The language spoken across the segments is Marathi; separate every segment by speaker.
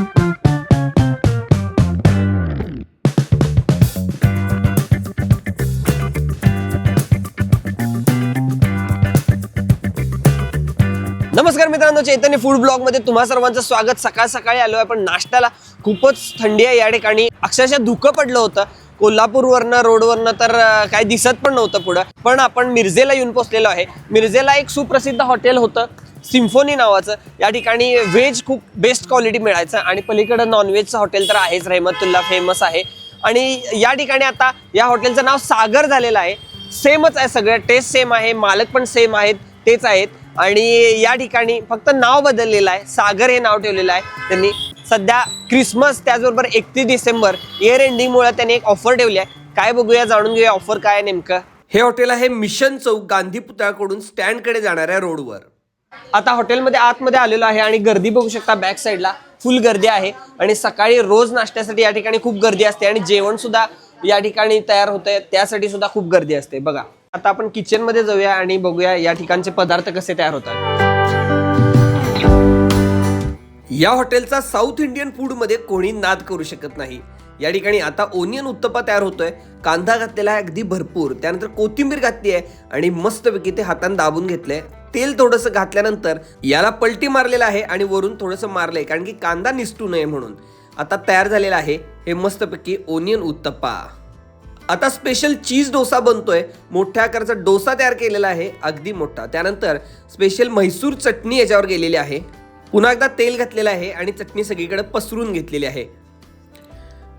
Speaker 1: नमस्कार मित्रांनो चैतन्य फूड ब्लॉगमध्ये तुम्हा सर्वांचं स्वागत. सकाळ सकाळी आलो आहे पण नाश्त्याला. खूपच थंडी आहे या ठिकाणी. अक्षरशः धुकं पडलं होतं. कोल्हापूरवरनं रोडवरनं तर काही दिसत पण नव्हतं पुढं. पण आपण मिरजेला येऊन पोचलेलो आहे. मिरजेला एक सुप्रसिद्ध हॉटेल होतं. सिम्फोनी नावाचं. या ठिकाणी व्हेज खूप बेस्ट क्वालिटी मिळायचं. आणि पलीकडं नॉनव्हेजचं हॉटेल तर आहेच. रहमतुल्ला फेमस आहे. आणि या ठिकाणी आता या हॉटेलचं नाव सागर झालेलं आहे. सेमच आहे सगळं. टेस्ट सेम आहे. मालक पण सेम आहेत. तेच आहेत. आणि या ठिकाणी फक्त नाव बदललेलं आहे. सागर हे नाव ठेवलेलं आहे. त्यांनी सध्या क्रिसमस त्याचबरोबर एकतीस डिसेंबर इयर एंडिंगमुळे त्यांनी एक ऑफर ठेवली आहे. काय बघूया जाणून घेऊया ऑफर काय नेमकं. हे हॉटेल आहे मिशन चौक गांधी पुतळ्याकडून स्टँडकडे जाणाऱ्या रोडवर आता हॉटेलमध्ये आतमध्ये आलेलो आहे आणि गर्दी बघू शकता बॅक साईडला फुल गर्दी आहे. आणि सकाळी रोज नाश्त्यासाठी या ठिकाणी खूप गर्दी असते आणि जेवण सुद्धा या ठिकाणी तयार होतंय. त्यासाठी सुद्धा खूप गर्दी असते. बघा. आता आपण किचनमध्ये जाऊया आणि बघूया या ठिकाणचे पदार्थ कसे तयार होतात. या हॉटेलचा साऊथ इंडियन फूडमध्ये कोणी नाद करू शकत नाही. या ठिकाणी आता ओनियन उत्तप्पा तयार होतोय. कांदा घातलेला आहे अगदी भरपूर. त्यानंतर कोथिंबीर घातली आहे आणि मस्तपैकी ते हाताने दाबून घेतलंय. तेल थोडंसं घातल्यानंतर याला पलटी मारलेलं आहे आणि वरून थोडंसं मारलंय कारण की कांदा निसटू नये म्हणून. आता तयार झालेला आहे हे मस्तपैकी ओनियन उत्तप्पा. आता स्पेशल चीज डोसा बनतोय. मोठ्या आकाराचा डोसा तयार केलेला आहे अगदी मोठा. त्यानंतर स्पेशल म्हैसूर चटणी याच्यावर गेलेली आहे. पुन्हा एकदा तेल घातलेलं आहे आणि चटणी सगळीकडे पसरून घेतलेली आहे.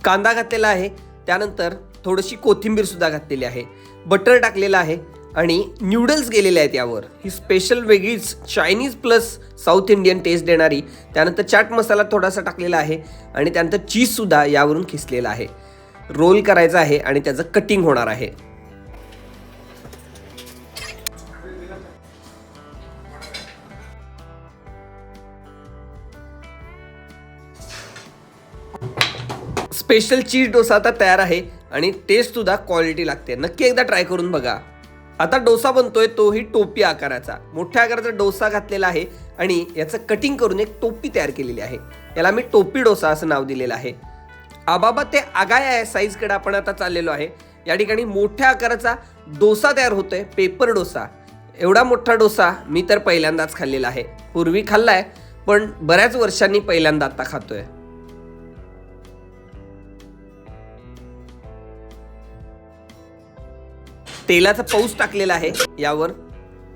Speaker 1: कांदा घातलेला आहे त्यानंतर थोडीशी कोथिंबीर सुद्धा घातलेली आहे. बटर टाकलेलं आहे. आणि न्यूडल्स गेलेले आहेत यावर. ही स्पेशल वेगळीच Chinese plus south Indian taste देणारी त्यानंतर चाट मसाला थोडासा टाकलेला आहे आणि त्यानंतर चीजसुद्धा यावरून खिसलेला आहे. रोल करायचा आहे आणि त्याचं कटिंग होणार आहे. स्पेशल चीज डोसा आता तयार आहे आणि टेस्टसुद्धा क्वालिटी लागते. नक्की एकदा ट्राय करून बघा. आता डोसा बनतोय तोही टोपी आकाराचा. मोठ्या आकाराचा डोसा घातलेला आहे आणि याचं कटिंग करून एक टोपी तयार केलेली आहे. याला मी टोपी डोसा असं नाव दिलेलं आहे. आबाबा ते आगाया आहे साईजकडे आपण आता चाललेलो आहे. या ठिकाणी मोठ्या आकाराचा डोसा तयार होतोय पेपर डोसा. एवढा मोठा डोसा मी तर पहिल्यांदाच खाल्लेला आहे. पूर्वी खाल्लाय पण बऱ्याच वर्षांनी पहिल्यांदा आता खातोय. तेलाचा पाऊस टाकलेला आहे. यावर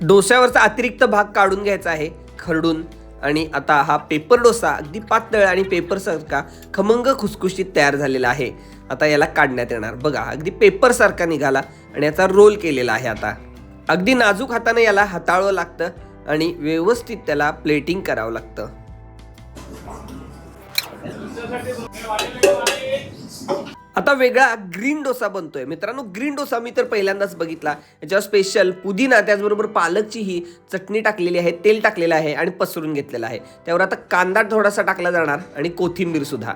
Speaker 1: डोस्यावरचा अतिरिक्त भाग काढून घ्यायचा आहे खरडून. आणि आता हा पेपर डोसा अगदी पातळ आणि पेपरसारखा खमंग खुसखुशीत तयार झालेला आहे. आता याला काढण्यात येणार. बघा अगदी पेपरसारखा निघाला आणि याचा रोल केलेला आहे आता. अगदी नाजूक हाताने याला हाताळावं लागतं आणि व्यवस्थित त्याला प्लेटिंग करावं लागतं. आता वेगळा ग्रीन डोसा बनतोय. मित्रांनो ग्रीन डोसा मी तर पहिल्यांदाच बघितला. याच्यावर स्पेशल पुदिना त्याचबरोबर पालकची ही चटणी टाकलेली आहे तेल टाकलेलं आहे आणि पसरून घेतलेलं आहे. त्यावर आता कांदा थोडासा टाकला जाणार आणि कोथिंबीर सुद्धा.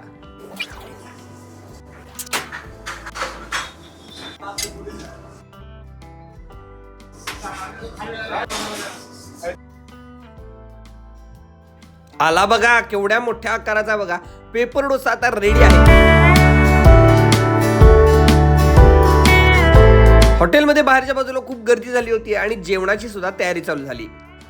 Speaker 1: आला बघा केवढ्या मोठ्या आकाराचा बघा. पेपर डोसा आता रेडी आहे. हॉटेलमध्ये बाहेरच्या बाजूला खूप गर्दी झाली होती आणि जेवणाची सुद्धा तयारी चालू झाली.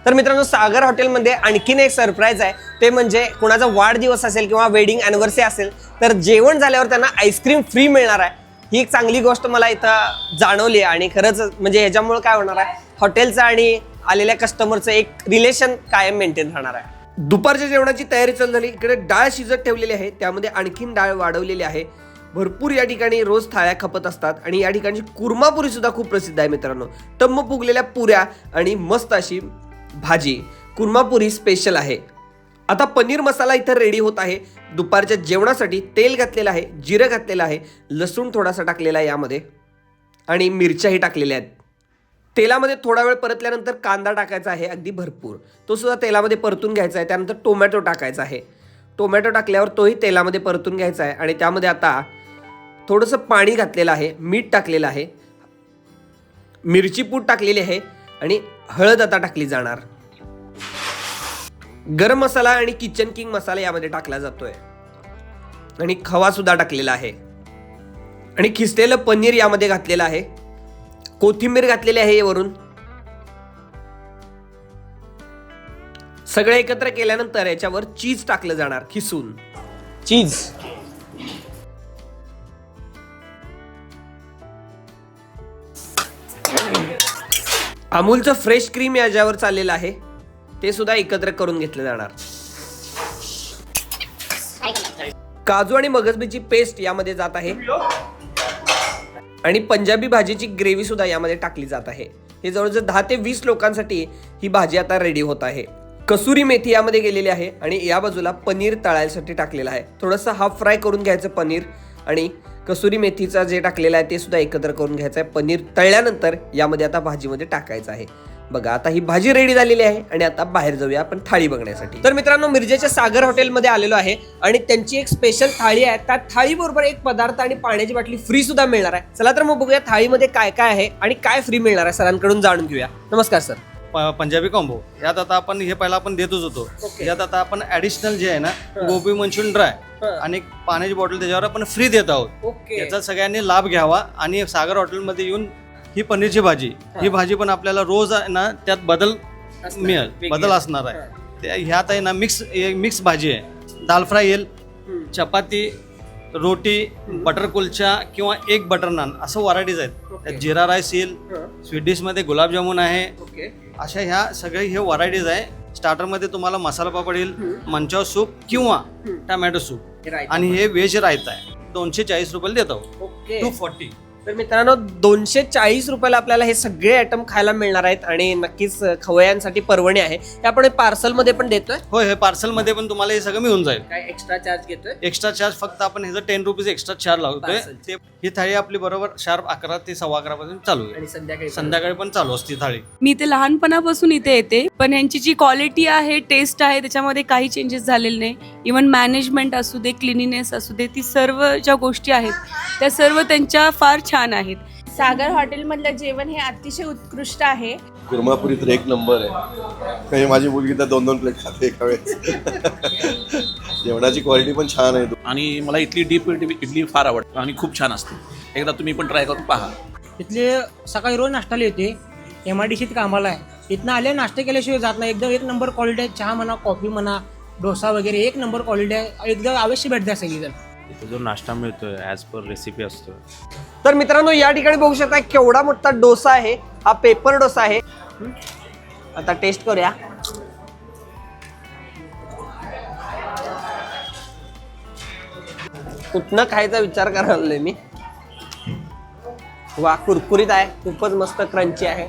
Speaker 1: तर मित्रांनो सागर हॉटेलमध्ये आणखीन एक सरप्राईज आहे. ते म्हणजे कुणाचा वाढदिवस असेल किंवा वेडिंग अॅनिव्हर्सरी असेल तर जेवण झाल्यावर त्यांना आईस्क्रीम फ्री मिळणार आहे. ही एक चांगली गोष्ट मला इथं जाणवली आहे आणि खरंच म्हणजे ह्याच्यामुळे काय होणार आहे हॉटेलचं आणि आलेल्या कस्टमरचं एक रिलेशन कायम मेंटेन राहणार आहे. दुपारच्या जेवणाची तयारी चालू झाली. इकडे डाळ शिजत ठेवलेली आहे. त्यामध्ये आणखीन डाळ वाढवलेली आहे. भरपूर या ठिकाणी रोज थाळ्या खपत असतात आणि या ठिकाणची कुर्मापुरी सुद्धा खूप प्रसिद्ध आहे मित्रांनो. टम्म फुगलेल्या पुऱ्या आणि मस्त अशी भाजी. कुर्मापुरी स्पेशल आहे. आता पनीर मसाला इथं रेडी होत आहे. दुपारच्या जेवणासाठी तेल घातलेलं आहे जिरं घातलेलं आहे लसूण थोडासा टाकलेला आहे यामध्ये आणि मिरच्याही टाकलेल्या आहेत. तेलामध्ये थोडा वेळ परतल्यानंतर कांदा टाकायचा आहे अगदी भरपूर. तो सुद्धा तेलामध्ये परतून घ्यायचा आहे. त्यानंतर टोमॅटो टाकायचा आहे. टोमॅटो टाकल्यावर तोही तेलामध्ये परतून घ्यायचा आहे आणि त्यामध्ये आता थोडंसं पाणी घातलेलं आहे मीठ टाकलेलं आहे मिरची पूड टाकलेली आहे आणि हळद आता टाकली जाणार. गरम मसाला आणि किचन किंग मसाला यामध्ये टाकला जातोय. आणि खवा सुद्धा टाकलेला आहे. आणि खिसलेलं पनीर यामध्ये घातलेलं आहे. कोथिंबीर घातलेली आहे यावरून सगळं एकत्र केल्यानंतर याच्यावर चीज टाकलं जाणार खिसून. चीज अमूलचं फ्रेश क्रीम याच्यावर चाललेलं आहे ते सुद्धा एकत्र करून घेतलं जाणार. काजू आणि मगजबीची पेस्ट यामध्ये जात आहे. आणि पंजाबी भाजीची ग्रेव्ही सुद्धा यामध्ये टाकली जात आहे. हे जवळजवळ दहा ते वीस लोकांसाठी ही भाजी आता रेडी होत आहे. कसुरी मेथी यामध्ये गेलेली आहे आणि या बाजूला पनीर तळायसाठी टाकलेलं आहे. थोडंसं हाफ फ्राय करून घ्यायचं पनीर आणि कसुरी मेथीचा जे टाकलेलं आहे ते सुद्धा एकत्र करून घ्यायचं आहे. पनीर तळल्यानंतर यामध्ये आता भाजीमध्ये टाकायचं आहे. बघा आता ही भाजी रेडी झालेली आहे आणि आता बाहेर जाऊया आपण थाळी बघण्यासाठी. तर मित्रांनो मिरजेच्या सागर हॉटेलमध्ये आलेलो आहे आणि त्यांची एक स्पेशल थाळी आहे. त्या थाळीबरोबर एक पदार्थ आणि पाण्याची बाटली फ्री सुद्धा मिळणार आहे. चला तर मग बघूया थाळीमध्ये काय काय आहे आणि काय फ्री मिळणार आहे सरांकडून जाणून घेऊया. नमस्कार सर.
Speaker 2: प- पंजाबी कॉम्बो यात आता आपण हे पहिला आपण देतच होतो. यात आता आपण ऍडिशनल जे आहे ना गोबी मंचुरियन ड्राय
Speaker 1: हं.
Speaker 2: आणि पाण्याची बॉटल त्याच्यावर आपण फ्री देत आहोत.
Speaker 1: ओके
Speaker 2: याचा सगळ्यांनी लाभ घ्यावा आणि सागर हॉटेलमध्ये येऊन ही पनीरची भाजी ही. भाजी पण आपल्याला रोज आहे ना त्यात बदल
Speaker 1: असणार.
Speaker 2: मिळेल
Speaker 1: वेगळी.
Speaker 2: बदल असणार. आहे. ते- ह्यात आहे ना मिक्स मिक्स भाजी आहे. दाल फ्राय येईल चपाती रोटी बटर कुलचा किंवा एक बटर नान असं व्हरायटीज आहेत. त्यात जिरा राईस येईल स्वीट डिशमध्ये गुलाबजामुन आहे. अशा ह्या सगळे हे व्हरायटीज आहे. स्टार्टरमध्ये तुम्हाला मसाला पापड येईल मंचाव सूप किंवा. टमॅटो सूप आणि हे व्हेज रायता आहे. दोनशे चाळीस रुपयाला देत. आहोत टू फॉर्टी
Speaker 1: तर मित्रांनो दोनशे चाळीस रुपयाला आपल्याला हे सगळे आयटम खायला मिळणार आहेत आणि नक्कीच खवयांसाठी परवणी आहे. हे आपण पार्सलमध्ये पण देतोय.
Speaker 2: होय हे पार्सलमध्ये पण तुम्हाला हे सगळं मिळून जाईल.
Speaker 1: काय एक्स्ट्रा चार्ज घेतोय?
Speaker 2: एक्स्ट्रा चार्ज फक्त आपण ह्याचं टेन रुपीज एक्स्ट्रा चार्ज लावतोय.
Speaker 1: Parcel.
Speaker 2: ते ही थाळी आपली बरोबर शार्प अकरा ते सव्वा अकरा पर्यंत चालू आहे.
Speaker 1: आणि संध्याकाळी
Speaker 2: संध्याकाळी पण चालू असते ही थाळी.
Speaker 3: मी ते लहानपणापासून इथे येते. पण यांची जी क्वालिटी आहे टेस्ट आहे त्याच्यामध्ये काही चेंजेस झालेले नाही. इवन मॅनेजमेंट असू दे क्लिनिनेस असू दे ती सर्व ज्या गोष्टी आहेत त्या सर्व त्यांच्या फार छान आहेत.
Speaker 4: सागर हॉटेलमधलं जेवण हे अतिशय उत्कृष्ट आहे.
Speaker 5: कुर्मापुरी तर एक नंबर आहे. काही माझी मुलगी तर दोन दोन प्लेट खाते एका वेळेस. जेवणाची क्वालिटी पण छान आहे.
Speaker 6: आणि मला इथली डीप इडली फार आवडते आणि खूप छान असते. एकदा तुम्ही पण ट्राय करून पहा.
Speaker 7: इथले सकाळी रोज नाश्ताला येते. एम आय डी सीत कामाला आहे. इथनं आले नाश्ता केल्याशिवाय जात नाही. एकदम एक नंबर क्वालिटी आहे. चहा म्हणा कॉफी म्हणा डोसा वगैरे एक नंबर क्वालिटी आहे. एकदम अवश्य भेट द्या सगळीजण.
Speaker 8: इथे जो नाश्ता मिळतोय ॲज पर रेसिपी असतो
Speaker 1: तर मित्रांनो या ठिकाणी बघू शकता केवढा मोठा डोसा आहे. हा पेपर डोसा आहे. आता टेस्ट करूया. कुठनं खायचा विचार करायला मी. वा कुरकुरीत आहे. खूपच मस्त क्रंची आहे.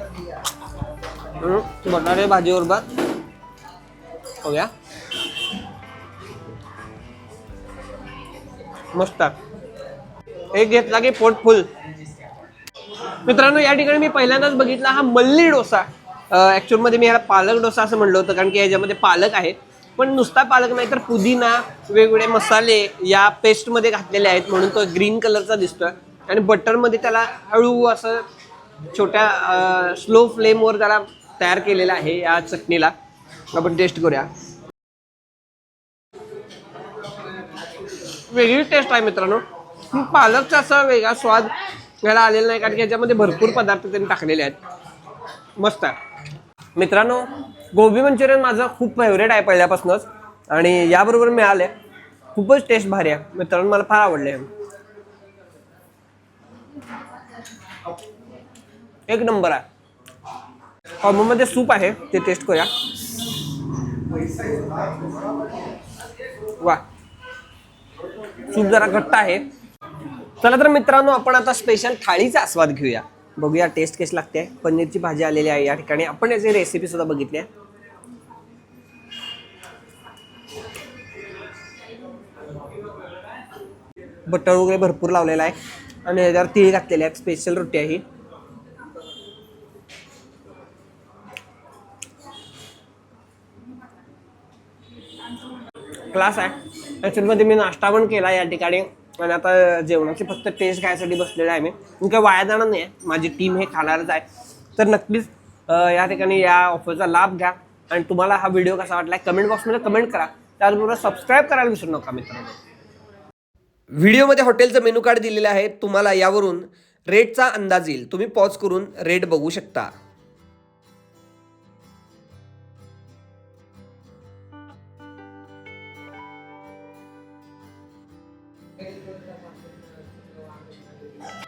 Speaker 1: बटाटे भाजी बरोबर बघूया. मस्त. एक घेतला की पोट फुल. मित्रांनो या ठिकाणी मी पहिल्यांदाच बघितला हा मल्ली डोसा. ऍक्च्युअलमध्ये मी ह्याला पालक डोसा असं म्हणलं होतं कारण की याच्यामध्ये पालक आहे पण नुसता पालक नाही तर पुदिना वेगवेगळे मसाले या पेस्टमध्ये घातलेले आहेत म्हणून तो ग्रीन कलरचा दिसतोय. आणि बटरमध्ये त्याला हळू असं छोट्या स्लो फ्लेमवर त्याला तयार केलेला आहे या चटणीला. आपण टेस्ट करूया. वेगळी टेस्ट आहे मित्रांनो. पालकचा असा वेगळा स्वाद घ्यायला आलेला नाही कारण की याच्यामध्ये भरपूर पदार्थ त्यांनी टाकलेले आहेत. मस्त आहे. मित्रांनो गोबी मंचुरियन माझं खूप फेवरेट आहे पहिल्यापासूनच आणि याबरोबर मिळाले खूपच टेस्ट भारी आहे. मित्रांनो मला फार आवडले एक नंबर आहे. कॉम्बोमध्ये सूप आहे ते टेस्ट करूया. वा. सूप जरा घट्ट आहे. चला तर मित्रांनो आपण आता स्पेशल थाळीचा आस्वाद घेऊया. बघूया टेस्ट कशी लागते. पनीरची भाजी आलेली आहे या ठिकाणी. आपण याची रेसिपी सुद्धा बघितली आहे. बटर वगैरे भरपूर लावलेला आहे. आणि याच्यावर तीळ घातलेले आहे. स्पेशल रोटी आहे क्लास आहे ॲक्च्युअलमध्ये मी नाश्ता पण केला या ठिकाणी. आणि आता जेवणाची फक्त टेस्ट घ्यायसाठी बसलेला आहे मी. मी काय वाया जाणार नाही आहे माझी टीम हे खाणारच आहे. तर नक्कीच या ठिकाणी या ऑफरचा लाभ घ्या. आणि तुम्हाला हा व्हिडिओ कसा वाटला कमेंट बॉक्समध्ये कमेंट करा. त्याचबरोबर सबस्क्राईब करायला विसरू नका मित्रांनो. व्हिडिओमध्ये हॉटेलचं मेनू कार्ड दिलेलं आहे. तुम्हाला यावरून रेटचा अंदाज येईल. तुम्ही पॉज करून रेट बघू शकता.